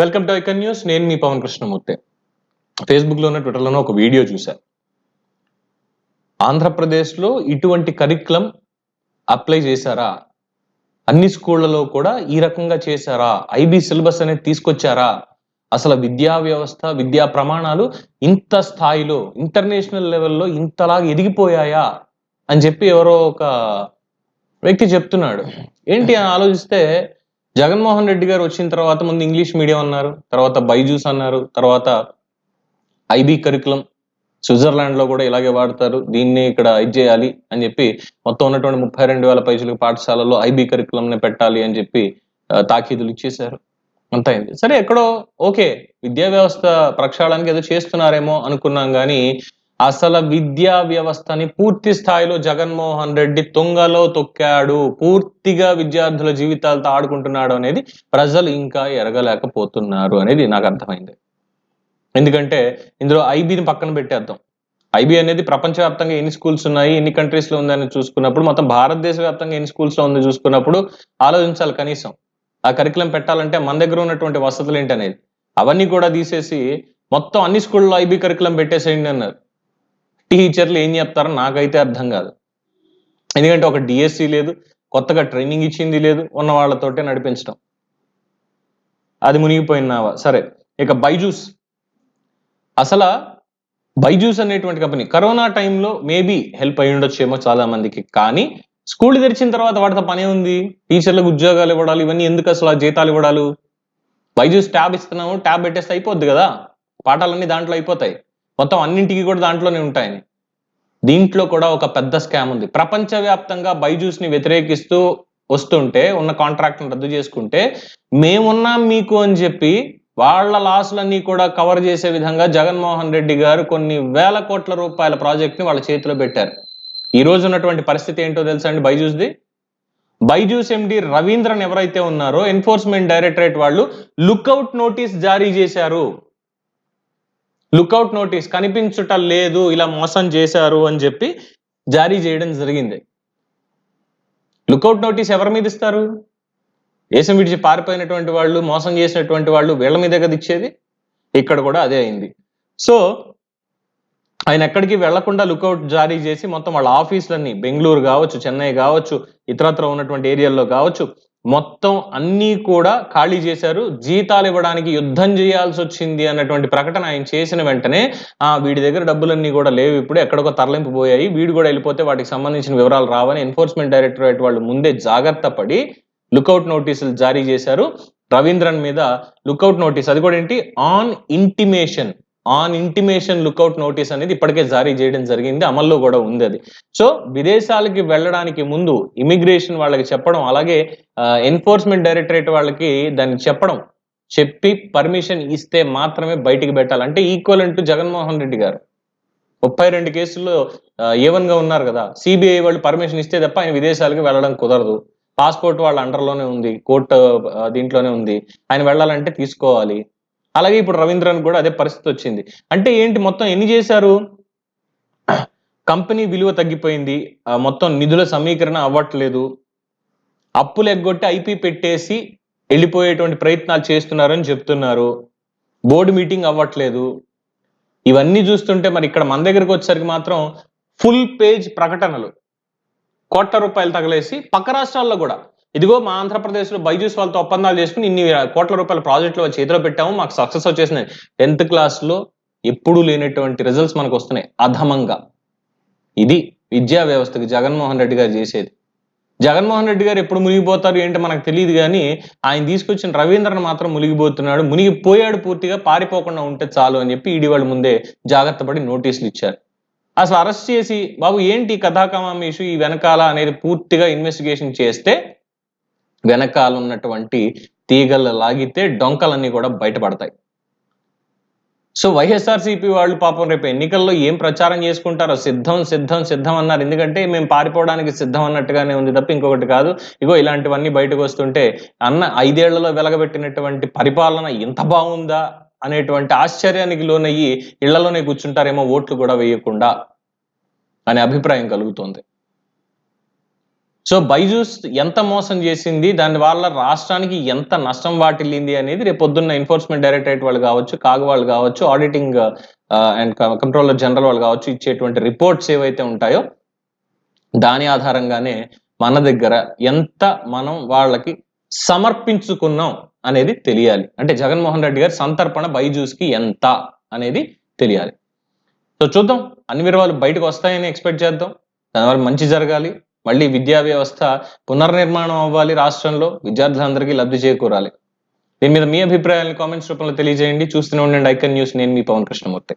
Welcome to icon news నేను మీ పవన్ కృష్ణమూర్తి. ఫేస్బుక్లోనో ట్విట్టర్లోనో ఒక video చూసా ఆంధ్రప్రదేశ్లో ఇటువంటి కరిక్యులం అప్లై చేశారా? అన్ని స్కూళ్ళలో కూడా ఈ రకంగా చేశారా? ఐబీ సిలబస్ అనేది తీసుకొచ్చారా? అసలు విద్యా వ్యవస్థ విద్యా ప్రమాణాలు ఇంత స్థాయిలో ఇంటర్నేషనల్ లెవెల్లో ఇంతలాగా ఎదిగిపోయాయా? అని చెప్పి ఎవరో ఒక వ్యక్తి చెప్తున్నాడు. ఏంటి అని ఆలోచిస్తే జగన్మోహన్ రెడ్డి గారు వచ్చిన తర్వాత ముందు ఇంగ్లీష్ మీడియం అన్నారు తర్వాత బైజూస్ అన్నారు తర్వాత ఐబీ కరికులం స్విట్జర్లాండ్లో కూడా ఇలాగే వాడతారు దీన్ని ఇక్కడ ఇది చేయాలి అని చెప్పి మొత్తం ఉన్నటువంటి ముప్పై రెండు వేల పైసలకు పాఠశాలలో ఐబీ కరికులం పెట్టాలి అని చెప్పి తాకీదులు ఇచ్చేశారు. అంత అయింది సరే ఎక్కడో ఓకే విద్యా వ్యవస్థ ప్రక్షాళనకి ఏదో చేస్తున్నారేమో అనుకున్నాం కానీ అసలు విద్యా వ్యవస్థని పూర్తి స్థాయిలో జగన్మోహన్ రెడ్డి తుంగలో తొక్కాడు. పూర్తిగా విద్యార్థుల జీవితాలతో ఆడుకుంటున్నాడు అనేది ప్రజలు ఇంకా ఎరగలేకపోతున్నారు అనేది నాకు అర్థమైంది. ఎందుకంటే ఇందులో ఐబీని పక్కన పెట్టేద్దాం. ఐబీ అనేది ప్రపంచవ్యాప్తంగా ఎన్ని స్కూల్స్ ఉన్నాయి ఎన్ని కంట్రీస్లో ఉందని చూసుకున్నప్పుడు మొత్తం భారతదేశ వ్యాప్తంగా ఎన్ని స్కూల్స్లో ఉంది చూసుకున్నప్పుడు ఆలోచించాలి కనీసం. ఆ కరికులం పెట్టాలంటే మన దగ్గర ఉన్నటువంటి వసతులు ఏంటి అనేది అవన్నీ కూడా తీసేసి మొత్తం అన్ని స్కూల్లో ఐబీ కరికులం పెట్టేసేయండి అన్నారు. టీచర్లు ఏం చెప్తారో నాకైతే అర్థం కాదు. ఎందుకంటే ఒక డిఎస్సి లేదు కొత్తగా ట్రైనింగ్ ఇచ్చింది లేదు ఉన్న వాళ్ళతోటే నడిపించడం అది మునిగిపోయినావా సరే ఇక బైజూస్. అసలు బైజూస్ అనేటువంటి కంపెనీ కరోనా టైంలో మేబీ హెల్ప్ అయి ఉండొచ్చేమో చాలా మందికి కానీ స్కూల్ తెరిచిన తర్వాత వాటితో పనే ఉంది. టీచర్లకు ఉద్యోగాలు ఇవ్వడాలు ఇవన్నీ ఎందుకు అసలు ఆ జీతాలు ఇవ్వడాలు? బైజూస్ ట్యాబ్ ఇస్తున్నాము ట్యాబ్ పెట్టేస్తే అయిపోద్ది కదా. పాఠాలన్నీ దాంట్లో అయిపోతాయి. మొత్తం అన్నింటికి కూడా దాంట్లోనే ఉంటాయని. దీంట్లో కూడా ఒక పెద్ద స్కామ్ ఉంది. ప్రపంచవ్యాప్తంగా బైజూస్ని వ్యతిరేకిస్తూ వస్తుంటే ఉన్న కాంట్రాక్ట్ని రద్దు చేసుకుంటే మేమున్నాం మీకు అని చెప్పి వాళ్ళ లాసులన్నీ కూడా కవర్ చేసే విధంగా జగన్మోహన్ రెడ్డి గారు కొన్ని వేల కోట్ల రూపాయల ప్రాజెక్ట్ని వాళ్ళ చేతిలో పెట్టారు. ఈ రోజు ఉన్నటువంటి పరిస్థితి ఏంటో తెలుసా అండి బైజూస్ది? బైజూస్ ఎండి రవీంద్రన్ ఎవరైతే ఉన్నారో ఎన్ఫోర్స్మెంట్ డైరెక్టరేట్ వాళ్ళు లుక్అవుట్ నోటీస్ జారీ చేశారు. లుకౌట్ నోటీస్ కనిపించుట లేదు ఇలా మోసం చేశారు అని చెప్పి జారీ చేయడం జరిగింది. లుకౌట్ నోటీస్ ఎవరి మీద ఇస్తారు? దేశం విడిచి పారిపోయినటువంటి వాళ్ళు మోసం చేసినటువంటి వాళ్ళు వీళ్ళ మీద కదా ఇచ్చేది? ఇక్కడ కూడా అదే అయింది. సో ఆయన ఎక్కడికి వెళ్ళకుండా లుకౌట్ జారీ చేసి మొత్తం వాళ్ళ ఆఫీసులన్నీ బెంగళూరు కావచ్చు చెన్నై కావచ్చు ఇతరత్ర ఉన్నటువంటి ఏరియాల్లో కావచ్చు మొత్తం అన్నీ కూడా ఖాళీ చేశారు. జీతాలు ఇవ్వడానికి యుద్ధం చేయాల్సి వచ్చింది అన్నటువంటి ప్రకటన ఆయన చేసిన వెంటనే ఆ వీడి దగ్గర డబ్బులన్నీ కూడా లేవు. ఇప్పుడు ఎక్కడికో తరలింపు పోయాయి. వీడు కూడా వెళ్ళిపోతే వాటికి సంబంధించిన వివరాలు రావని ఎన్ఫోర్స్మెంట్ డైరెక్టరేట్ వాళ్ళు ముందే జాగ్రత్త పడి లుకౌట్ నోటీసులు జారీ చేశారు. రవీంద్రన్ మీద లుకౌట్ నోటీస్. అది కూడా ఏంటి? On intimation. On intimation lookout notice అనేది ఇప్పటికే జారీ చేయడం జరిగింది అమల్లో కూడా ఉంది అది. సో విదేశాలకి వెళ్ళడానికి ముందు ఇమిగ్రేషన్ వాళ్ళకి చెప్పడం అలాగే ఎన్ఫోర్స్మెంట్ డైరెక్టరేట్ వాళ్ళకి దాన్ని చెప్పడం చెప్పి పర్మిషన్ ఇస్తే మాత్రమే బయటికి పెట్టాలంటే ఈక్వల్ టు జగన్మోహన్ రెడ్డి గారు. ముప్పై రెండు కేసుల్లో ఏవన్గా ఉన్నారు కదా. సిబిఐ వాళ్ళు పర్మిషన్ ఇస్తే తప్ప ఆయన విదేశాలకు వెళ్ళడం కుదరదు. పాస్పోర్ట్ వాళ్ళ అండర్లోనే ఉంది కోర్టు దీంట్లోనే ఉంది. ఆయన వెళ్ళాలంటే తీసుకోవాలి. అలాగే ఇప్పుడు రవీంద్రన్ కూడా అదే పరిస్థితి వచ్చింది. అంటే ఏంటి మొత్తం ఎన్ని చేశారు? కంపెనీ విలువ తగ్గిపోయింది. మొత్తం నిధుల సమీకరణ అవ్వట్లేదు. అప్పులు ఎగ్గొట్టి ఐపీ పెట్టేసి వెళ్ళిపోయేటువంటి ప్రయత్నాలు చేస్తున్నారని చెప్తున్నారు. బోర్డు మీటింగ్ అవ్వట్లేదు. ఇవన్నీ చూస్తుంటే మరి ఇక్కడ మన దగ్గరకు వచ్చేసరికి మాత్రం ఫుల్ పేజ్ ప్రకటనలు. కోట్ల రూపాయలు తగలేసి పక్క రాష్ట్రాల్లో కూడా ఇదిగో మా ఆంధ్రప్రదేశ్లో బైజూస్ వాళ్ళతో ఒప్పందాలు చేసుకుని ఇన్ని కోట్ల రూపాయల ప్రాజెక్టులు చేతిలో పెట్టాము. మాకు సక్సెస్ వచ్చేసినాయి. టెన్త్ క్లాస్లో ఎప్పుడూ లేనటువంటి రిజల్ట్స్ మనకు వస్తున్నాయి. అధమంగా. ఇది విద్యా వ్యవస్థకి జగన్మోహన్ రెడ్డి గారు చేసేది. జగన్మోహన్ రెడ్డి గారు ఎప్పుడు మునిగిపోతారు ఏంటో మనకు తెలియదు కానీ ఆయన తీసుకొచ్చిన రవీంద్రను మాత్రం మునిగిపోతున్నాడు. మునిగిపోయాడు పూర్తిగా పారిపోకుండా ఉంటే చాలు అని చెప్పి ఈడీ వాళ్ళ ముందే జాగ్రత్త పడి నోటీసులు ఇచ్చారు. అసలు అరెస్ట్ చేసి బాబు ఏంటి ఈ ఈ వెనకాల అనేది పూర్తిగా ఇన్వెస్టిగేషన్ చేస్తే వెనకాల ఉన్నటువంటి తీగలు లాగితే డొంకలన్నీ కూడా బయటపడతాయి. సో వైఎస్ఆర్సీపీ వాళ్ళు పాపం రేపు ఎన్నికల్లో ఏం ప్రచారం చేసుకుంటారో సిద్ధం సిద్ధం సిద్ధం అన్నారు. ఎందుకంటే మేము పారిపోవడానికి సిద్ధం అన్నట్టుగానే ఉంది తప్ప ఇంకొకటి కాదు. ఇగో ఇలాంటివన్నీ బయటకు వస్తుంటే అన్న ఐదేళ్ళలో వెలగబెట్టినటువంటి పరిపాలన ఇంత బాగుందా అనేటువంటి ఆశ్చర్యానికి లోనయ్యి ఇళ్ళలోనే కూర్చుంటారేమో ఓట్లు కూడా వేయకుండా అనే అభిప్రాయం కలుగుతోంది. సో బైజూస్ ఎంత మోసం చేసింది దాని వల్ల రాష్ట్రానికి ఎంత నష్టం వాటిల్లింది అనేది రేపు పొద్దున్న ఎన్ఫోర్స్మెంట్ డైరెక్టరేట్ వాళ్ళు కావచ్చు కాగ్ వాళ్ళు కావచ్చు ఆడిటింగ్ అండ్ కంట్రోలర్ జనరల్ వాళ్ళు కావచ్చు ఇచ్చేటువంటి రిపోర్ట్స్ ఏవైతే ఉంటాయో దాని ఆధారంగానే మన దగ్గర ఎంత మనం వాళ్ళకి సమర్పించుకున్నాం అనేది తెలియాలి. అంటే జగన్మోహన్ రెడ్డి గారి సంతర్పణ బైజూస్కి ఎంత అనేది తెలియాలి. సో చూద్దాం అన్ని వివరాలు బయటకు వస్తాయని ఎక్స్పెక్ట్ చేద్దాం. దానివల్ల మంచి జరగాలి. మళ్ళీ విద్యా వ్యవస్థ పునర్నిర్మాణం అవ్వాలి రాష్ట్రంలో విద్యార్థులందరికీ లబ్ధి చేకూరాలి. దీని మీద మీ అభిప్రాయాలను కామెంట్స్ రూపంలో తెలియజేయండి. చూస్తూనే ఉండండి ఐకన్ న్యూస్. నేను మీ పవన్ కృష్ణమూర్తి.